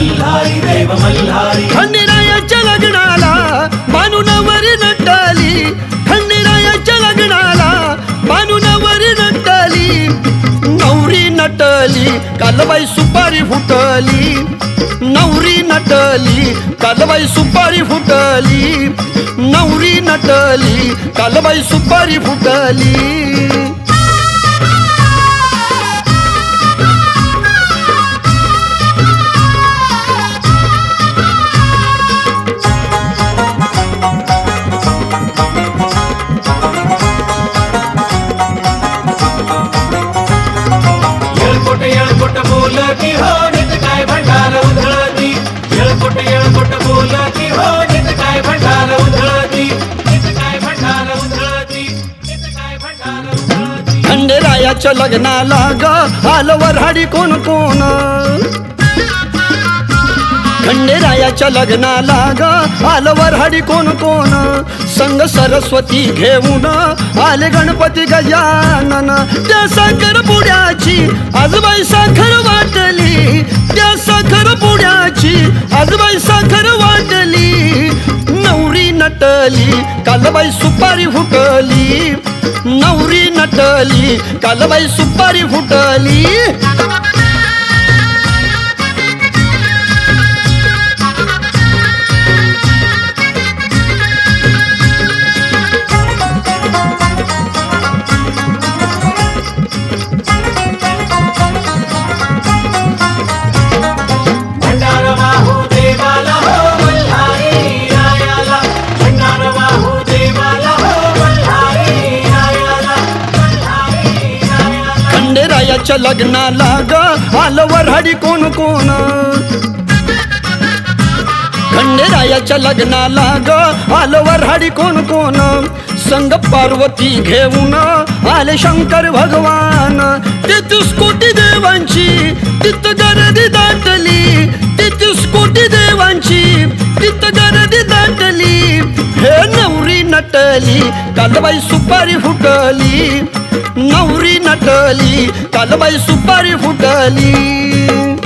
मल्हारी खंडेरायाच्या लग्नाला बानुनावरी नटली. खंडेरायाच्या लग्नाला बानुनावरी नटली. नवरी नटली कालबाई सुपारी फुटली. नवरी नटली कालबाई सुपारी फुटली. नवरी नटली कालबाई सुपारी फुटली. खंडेरायाच्या लग्नाला ग. आलवर हाडी कोण कोण? खंडेरायाच्या लग्नाला ग. आलवर हाडी कोण कोण? संग सरस्वती घेऊन आले गणपती गजानन. त्या साखर पुड्याची आजबाई साखर वाटली. त्या साखर पुड्याची आजबाई साखर वाटली. नवरी नटली कालबाई सुपारी हुकली. नवरी नटली कालबाई सुपारी फुटली. खंडेरायाच्या लग्नाला ग आलवर हाडी कोण कोण? खंडेरायाच्या लग्नाला ग आलवर हाडी कोण कोण? संग पार्वती घेऊन आले शंकर भगवान. तेहतीस कोटी देवांची तित गर्दी दाटली. तेहतीस कोटी देवांची तित गर्दी दाटली. हे नवरी नटली कालबाई सुपारी फुटली. फुटली कालबाई सुपारी फुटली.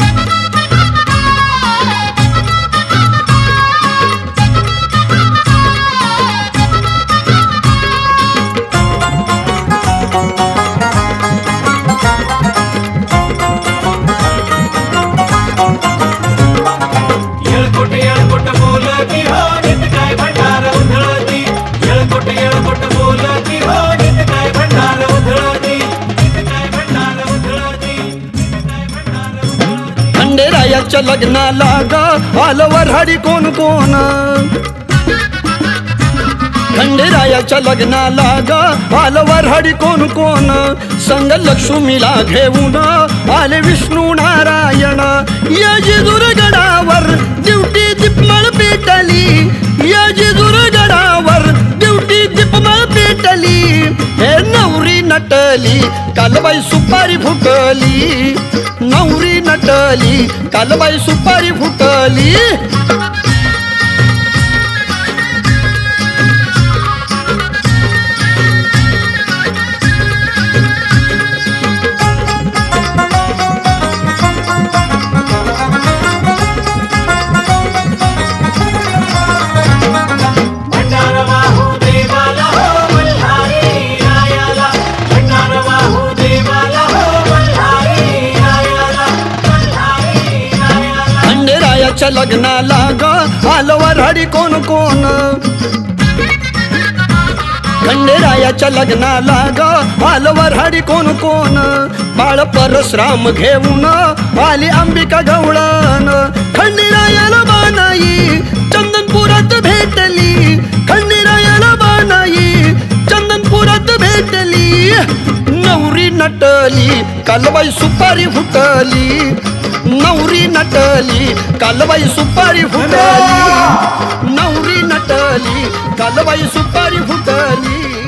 खंडेरायाच्या लग्नाला ग आलवर हाडी कोण कोण? खंडेरायाच्या लग्नाला लागा आलवर हाडी कोण कोण? संग लक्ष्मीला घेऊन आले विष्णू नारायण. या जेजुरगडावर ड्युटी दीपमळ पेटली. या जेजुरगडावर ड्युटी दीपमळ पेटली. हे नवरी नटली कालबाई सुपारी फुटली. नवरी नटली कालबाई सुपारी फुटली. भंडारा वाहू देवाला हो. खंडेरायाच्या लग्नाला ग आलवर हाडी कोण कोण? खंडेरायाच्या लग्नाला ग आलवर हाडी कोण कोण? बाळ परश्राम घेऊन आली अंबिका गवळण. खंडेरायाला बानाई चंदनपुरात भेटली. खंडेरायाला बानाई चंदनपुरात भेटली. नवरी नटली कालवाई सुपारी फुटली. नवरी नटली कालबाई सुपारी फुटली. नवरी! नटली कालबाई सुपारी फुटली.